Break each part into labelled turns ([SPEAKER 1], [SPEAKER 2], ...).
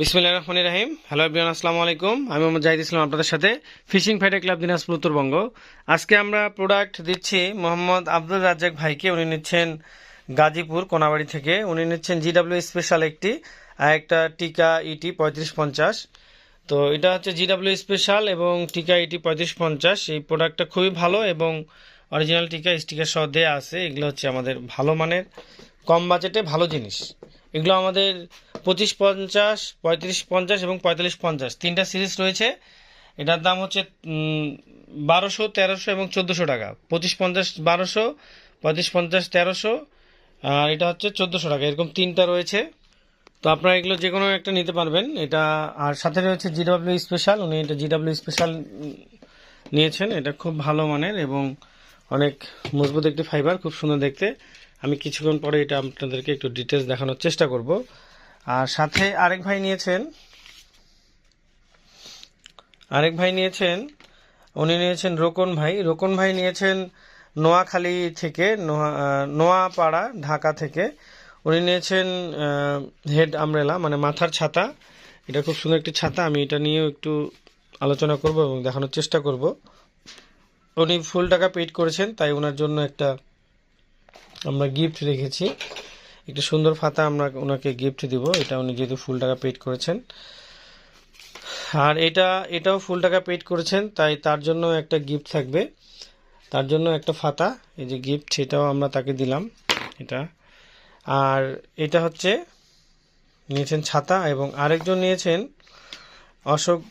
[SPEAKER 1] বিসমিল্লাহ রহমান রাহিম। Hello everyone, আসসালামু আলাইকুম। আমি মোহাম্মদ জাহিদ ইসলাম আপনাদের সাথে fishing fighter club Dinajpur Uttarbanga. আজকে আমরা প্রোডাক্ট দিচ্ছি মোহাম্মদ আব্দুল রাজ্জাক ভাইকে। উনি নিচ্ছেন গাজীপুর কোনাবাড়ি থেকে। উনি নিচ্ছেন জিডাব্লিউ স্পেশাল একটি আর একটা টিকা ইটি পঁয়ত্রিশ পঞ্চাশ। তো এটা হচ্ছে জিডাব্লিউ স্পেশাল এবং টিকা ইটি পঁয়ত্রিশ পঞ্চাশ। এই প্রোডাক্টটা খুবই ভালো এবং অরিজিনাল টিকা স্টিকার সহ দেওয়া আছে। এগুলো হচ্ছে আমাদের ভালো মানের, কম বাজেটে ভালো জিনিস। এগুলো আমাদের পঁচিশ পঞ্চাশ, পঁয়ত্রিশ পঞ্চাশ এবং পঁয়তাল্লিশ পঞ্চাশ। তিনটা সিরিজ রয়েছে। এটার দাম হচ্ছে বারোশো, তেরোশো এবং চোদ্দোশো টাকা। পঁচিশ পঞ্চাশ, বারোশো, পঁয়ত্রিশ পঞ্চাশ, তেরোশো, আর এটা হচ্ছে চোদ্দোশো টাকা। এরকম তিনটা রয়েছে। তো আপনারা এগুলো যে কোনো একটা নিতে পারবেন। এটা, আর সাথে রয়েছে জিডাব্লিউ স্পেশাল। উনি এটা জিডাব্লিউ স্পেশাল নিয়েছেন। এটা খুব ভালো মানের এবং অনেক মজবুত একটি ফাইবার, খুব সুন্দর দেখতে। আমি কিছুক্ষণ পরে এটা আপনাদেরকে একটু ডিটেলস দেখানোর চেষ্টা করব। আর সাথে আরেক ভাই নিয়েছেন। আরেক ভাই নিয়েছেন, উনি নিয়েছেন রোকন ভাই। রোকন ভাই নিয়েছেন নোয়াখালী থেকে, নোয়া নোয়াপাড়া, ঢাকা থেকে। উনি নিয়েছেন হেড আমরেলা মানে মাথার ছাতা। এটা খুব সুন্দর একটি ছাতা, আমি এটা নিয়েও একটু আলোচনা করব এবং দেখানোর চেষ্টা করব। উনি ফুল টাকা পেড করেছেন, তাই ওনার জন্য একটা আমরা গিফট রেখেছি। একটি সুন্দর ফাতা আমরা ওনাকে গিফট দিব। এটা উনি যেহেতু ফুল টাকা পেড করেছেন। আর এটা, এটাও ফুল টাকা পেড করেছেন, তাই তার জন্য একটা গিফট থাকবে। তার জন্য একটা ফাতা, এই যে গিফট সেটাও আমরা তাকে দিলাম, এটা। আর এটা হচ্ছে নিয়েছেন ছাতা এবং আরেকজন নিয়েছেন অশোক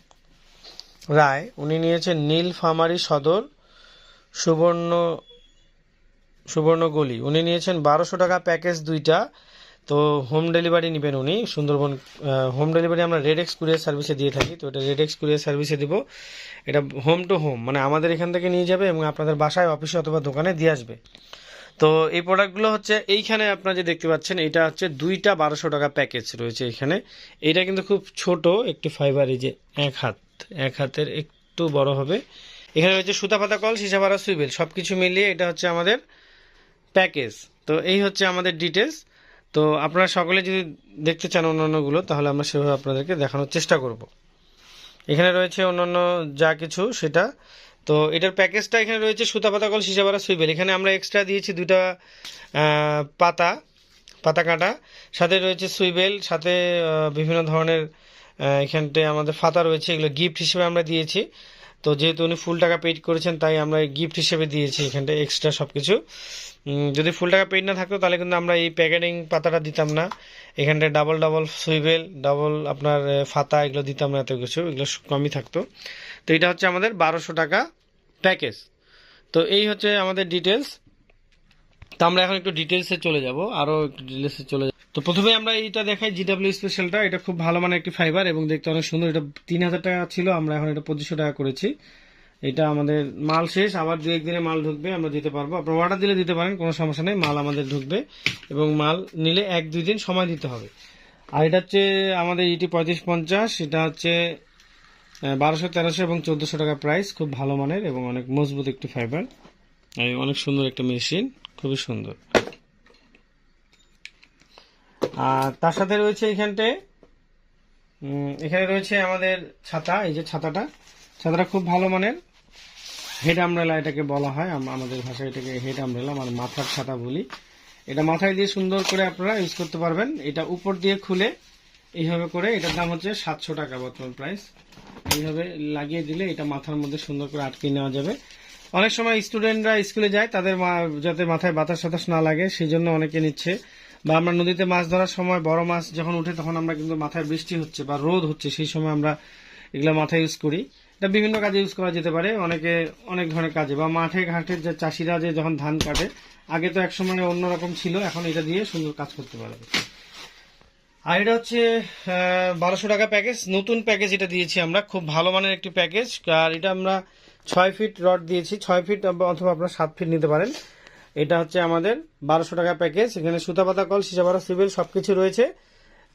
[SPEAKER 1] রায়। উনি নিয়েছেন নীলফামারী সদর সুবর্ণ সুবর্ণগলি উনি নিয়েছেন বারোশো টাকা প্যাকেজ দুইটা। তো হোম ডেলিভারি নেবেন উনি। সুন্দরবন হোম ডেলিভারি আমরা রেড এক্স কুরিয়ার সার্ভিসে দিয়ে থাকি। তো এটা রেড এক্স কুরিয়ার সার্ভিসে দেবো। এটা হোম টু হোম মানে আমাদের এখান থেকে নিয়ে যাবে এবং আপনাদের বাসায়, অফিসে অথবা দোকানে দিয়ে আসবে। তো এই প্রোডাক্টগুলো হচ্ছে, এইখানে আপনারা যে দেখতে পাচ্ছেন, এটা হচ্ছে দুইটা বারোশো টাকা প্যাকেজ রয়েছে এখানে। এটা কিন্তু খুব ছোট, একটি ফাইবার এই যে এক হাত, এক হাতের একটু বড় হবে। এখানে রয়েছে সুতা পাতা কল সীসা ভাড়া সুইবেল সব কিছু মিলিয়ে এটা হচ্ছে আমাদের প্যাকেজ। তো এই হচ্ছে আমাদের ডিটেলস তো আপনারা সকলে যদি দেখতে চান অন্যান্যগুলো, তাহলে আমরা সেভাবে আপনাদেরকে দেখানোর চেষ্টা করব। এখানে রয়েছে অন্যান্য যা কিছু, সেটা। তো এটার প্যাকেজটা এখানে রয়েছে সুতা পাতা কল সিসাবারা সুইবেল। এখানে আমরা এক্সট্রা দিয়েছি দুটা পাতা পাতা কাটা। সাথে রয়েছে সুইবেল, সাথে বিভিন্ন ধরনের এখানটায় আমাদের ফাতা রয়েছে। এগুলো গিফট হিসেবে আমরা দিয়েছি। তো যেহেতু উনি ফুল টাকা পেড করেছেন, তাই আমরা গিফট হিসেবে দিয়েছি এখানটায় এক্সট্রা সব কিছু যদি ফুল টাকা পেড না থাকতো, তাহলে কিন্তু আমরা এই প্যাকেটিং পাতাটা দিতাম না। এখানটায় ডাবল ডাবল সুইবেল ডাবল আপনার ফাতা, এগুলো দিতাম না এত কিছু, এগুলো কমই থাকতো। তো এটা হচ্ছে আমাদের বারোশো টাকা প্যাকেজ তো এই হচ্ছে আমাদের ডিটেলস তো আমরা এখন একটু ডিটেলসে চলে যাব আরও একটু ডিটেলসে চলে যাব। তো প্রথমে আমরা এটা দেখাই জিডাব্লিউ স্পেশালটা এটা খুব ভালো মানের একটি ফাইবার এবং দেখতে অনেক সুন্দর। এটা তিন হাজার টাকা ছিল, আমরা এখন এটা পঁচিশশো টাকা করেছি। এটা আমাদের মাল শেষ, আবার দু একদিনে মাল ঢুকবে, আমরা দিতে পারব। আপনার অর্ডার দিলে দিতে পারেন, কোনো সমস্যা নেই, মাল আমাদের ঢুকবে এবং মাল নিলে এক দুই দিন সময় দিতে হবে। আর এটা হচ্ছে আমাদের ইটি পঁয়ত্রিশ পঞ্চাশ, এটা হচ্ছে বারোশো, তেরোশো এবং চোদ্দোশো টাকা প্রাইস খুব ভালো মানের এবং অনেক মজবুত একটি ফাইবার অনেক সুন্দর একটা মেশিন খুবই সুন্দর। আর তার সাথে রয়েছে এখানটায় এখানে রয়েছে আমাদের ছাতা, এই যে ছাতাটা। ছাতাটা খুব ভালো মানের। হেড আমরেলা এটাকে বলা হয় আমাদের ভাষায় এটাকে হেড আমরেলা মানে মাথার ছাতা বলি। এটা মাথায় দিয়ে সুন্দর করে আপনারা ইউজ করতে পারবেন। এটা উপর দিয়ে খুলে এইভাবে করে, এটার দাম হচ্ছে সাতশো টাকা বর্তমান প্রাইস। এইভাবে লাগিয়ে দিলে এটা মাথার মধ্যে সুন্দর করে আটকে নেওয়া যাবে। অনেক সময় স্টুডেন্টরা স্কুলে যায়, তাদের যাতে মাথায় বাতাস সাতাস না লাগে সেই জন্য অনেকে নিচ্ছে। বা আমরা নদীতে মাছ ধরার সময় বড় মাছ যখন উঠে তখন আমরা কিন্তু মাথায় বৃষ্টি হচ্ছে বা রোদ হচ্ছে, সেই সময় আমরা এগুলো মাথায় ইউজ করি। এটা বিভিন্ন কাজে ইউজ করা যেতে পারে, অনেকে অনেক ধরনের কাজে বা মাঠে ঘাটে যে চাষিরা যে যখন ধান কাটে, আগে তো এক সময় অন্যরকম ছিল, এখন এটা দিয়ে সুন্দর কাজ করতে পারবে আর এটা হচ্ছে বারোশো টাকা প্যাকেজ, নতুন প্যাকেজ এটা দিয়েছি আমরা, খুব ভালো মানের একটি প্যাকেজ। আর এটা আমরা ছয় ফিট রড দিয়েছি, ছয় ফিট অথবা আপনার সাত ফিট নিতে পারেন। এটা হচ্ছে আমাদের বারোশো টাকা প্যাকেজ। এখানে সুতা পাতা কল সিসাবাড়া সিভিল সবকিছু রয়েছে।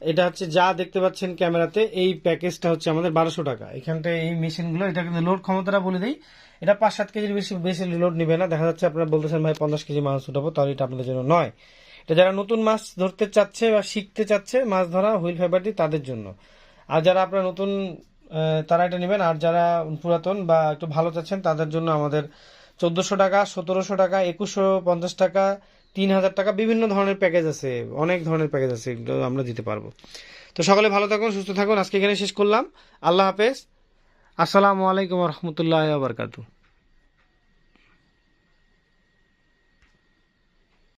[SPEAKER 1] এটা হচ্ছে যা দেখতে পাচ্ছেন ক্যামেরাতে, এই প্যাকেজটা হচ্ছে আমাদের বারোশো টাকা। এখানটায় এই মেশিনগুলো, এটা কিন্তু লোড ক্ষমতাটা বলে দিই। এটা পাঁচ সাত কেজির বেশি বেশি লোড নেবে না। দেখা যাচ্ছে আপনারা বলতেছেন, ভাই, পঞ্চাশ কেজি মাছ উঠাবো, তাহলে এটা আপনাদের জন্য নয়। এটা যারা নতুন মাছ ধরতে চাচ্ছে বা শিখতে চাচ্ছে, মাছ ধরা, হুইল ফাইবারটি তাদের জন্য। আর যারা আপনারা নতুন তারা এটা নেবেন। আর যারা পুরাতন বা একটু ভালো চাচ্ছেন, তাদের জন্য আমাদের চোদ্দোশো টাকা, সতেরোশো টাকা, একুশশো পঞ্চাশ টাকা, তিন হাজার টাকা, বিভিন্ন ধরনের প্যাকেজ আছে। অনেক ধরনের প্যাকেজ আছে, এগুলো আমরা দিতে পারব। তো সকলে ভালো থাকুন, সুস্থ থাকুন। আজকে এখানে শেষ করলাম। আল্লাহ হাফেজ। আসসালামু আলাইকুম রহমতুল্লাহ বারকাতু